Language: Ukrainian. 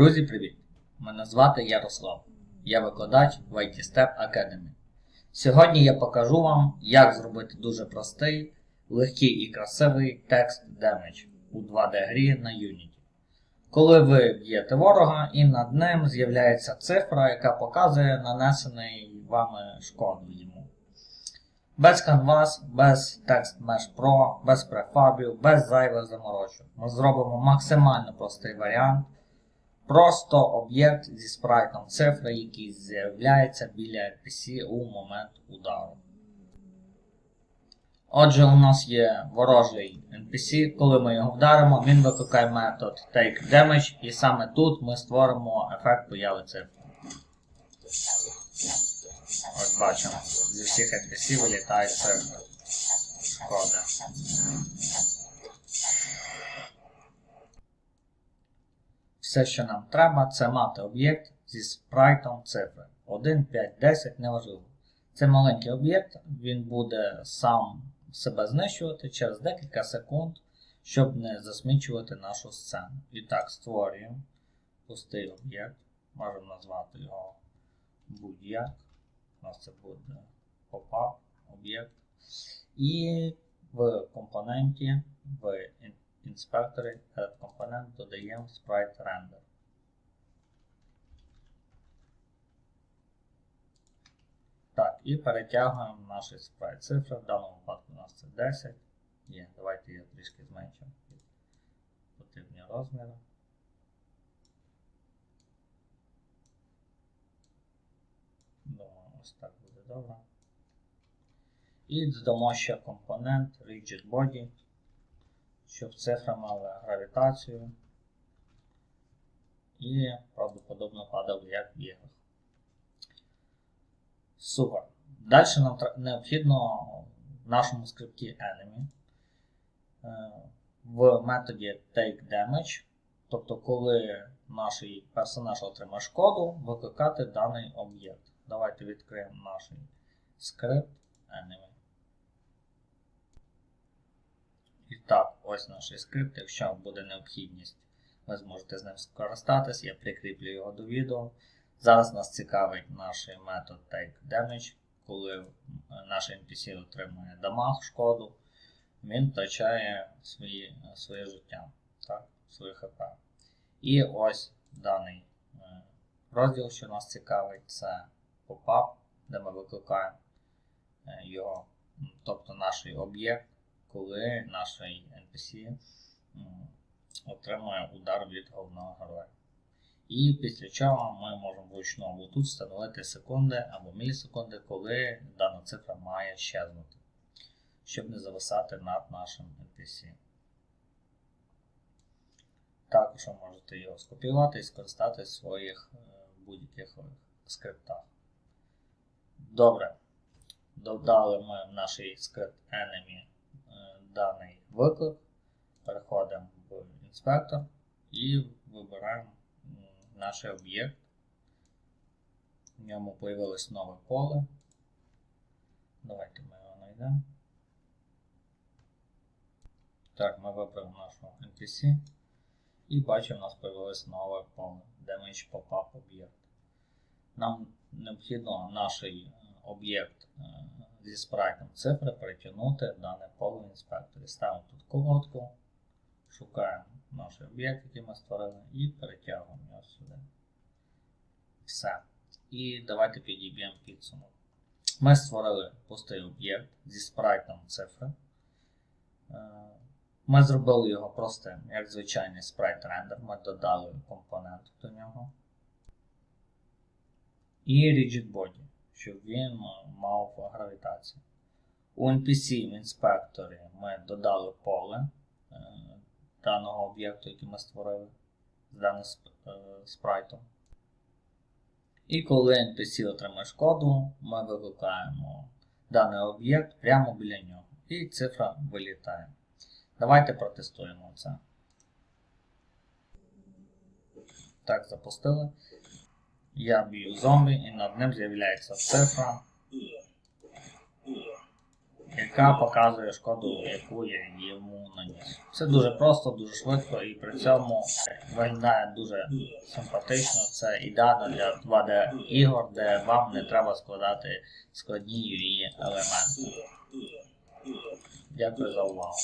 Друзі, привіт! Мене звати Ярослав. Я викладач в IT Step Academy. Сьогодні я покажу вам, як зробити дуже простий, легкий і красивий текст Damage у 2D-грі на Unity. Коли ви б'єте ворога і над ним з'являється цифра, яка показує нанесений вами шкоду йому. Без Canvas, без Text Mesh Pro, без префабів, без зайвих заморочок. Ми зробимо максимально простий варіант. Просто об'єкт зі спрайтом цифри, який з'являється біля NPC у момент удару. Отже, у нас є ворожий NPC, коли ми його вдаримо, він викликає метод Take Damage, і саме тут ми створимо ефект появи цифри. Ось бачимо, зі всіх NPC вилітає цифра. Шкода. Все, що нам треба, це мати об'єкт зі спрайтом цифри. 1, 5, 10, неважливо. Це маленький об'єкт, він буде сам себе знищувати через декілька секунд, щоб не засмічувати нашу сцену. І так, створюємо пустий об'єкт. Можемо назвати його будь-як. У нас це буде pop-up об'єкт. І в компоненті в інспекторі Add компонент додаємо Sprite Render. Так, і перетягуємо наші спрайт цифри. В даному випадку у нас це 10. Є, давайте я трішки зменшу під потрібні розміри. Думаю, ось так буде добре. І додамо ще компонент Rigid Body щоб цифри мали гравітацію і правдоподобно падали як в іграх. Супер. Далі нам необхідно в нашому скрипті Enemy е, в методі TakeDamage, тобто, коли наш персонаж отримає шкоду, викликати даний об'єкт. Давайте відкриємо наш скрипт Enemy. І так, ось наш скрипт. Якщо буде необхідність, ви зможете з ним скористатись, я прикріплю його до відео. Зараз нас цікавить наш метод TakeDamage, коли наш NPC отримує дамаг, шкоду, він втрачає свої, своє життя, так, своє ХП. І ось даний е, розділ, що нас цікавить, це попап, де ми викликаємо е, його, тобто наш об'єкт коли наш NPC отримує удар від головного героя. І після чого ми можемо вручну або тут встановити секунди або мілісекунди, коли дана цифра має щезнути, щоб не зависати над нашим NPC. Також ви можете його скопіювати і скористатися в своїх е, будь-яких скриптах. Добре. Додали ми в наш скрипт Enemy даний виклик, переходимо в інспектор і вибираємо наш об'єкт. В ньому появилось нове поле. Давайте ми його знайдемо. Так, ми вибрали нашого NPC. І бачимо, у нас появилось нове поле, Damage Pop-up об'єкт. Нам необхідно наш об'єкт е, зі спрайтом цифри перетягнути дане поле в інспекторі. Ставимо тут колодку, шукаємо наш об'єкт, який ми створили, і перетягуємо його сюди. Все. І давайте підіб'ємо підсумок. Ми створили пустий об'єкт зі спрайтом цифри. Е, ми зробили його простим, як звичайний спрайт рендер. Ми додали компонент до нього. І Rigid Body щоб він мав гравітацію. У NPC в інспекторі ми додали поле е, даного об'єкту, який ми створили з даним е, спрайтом. І коли NPC отримає шкоду, ми викликаємо даний об'єкт прямо біля нього. І цифра вилітає. Давайте протестуємо це. Так, запустили. Я б'ю зомбі і над ним з'являється цифра, яка показує шкоду, яку я йому наніс. Це дуже просто, дуже швидко і при цьому виглядає дуже симпатично. Це ідеально для 2D ігор, де вам не треба складати складні UI елементи. Дякую за увагу.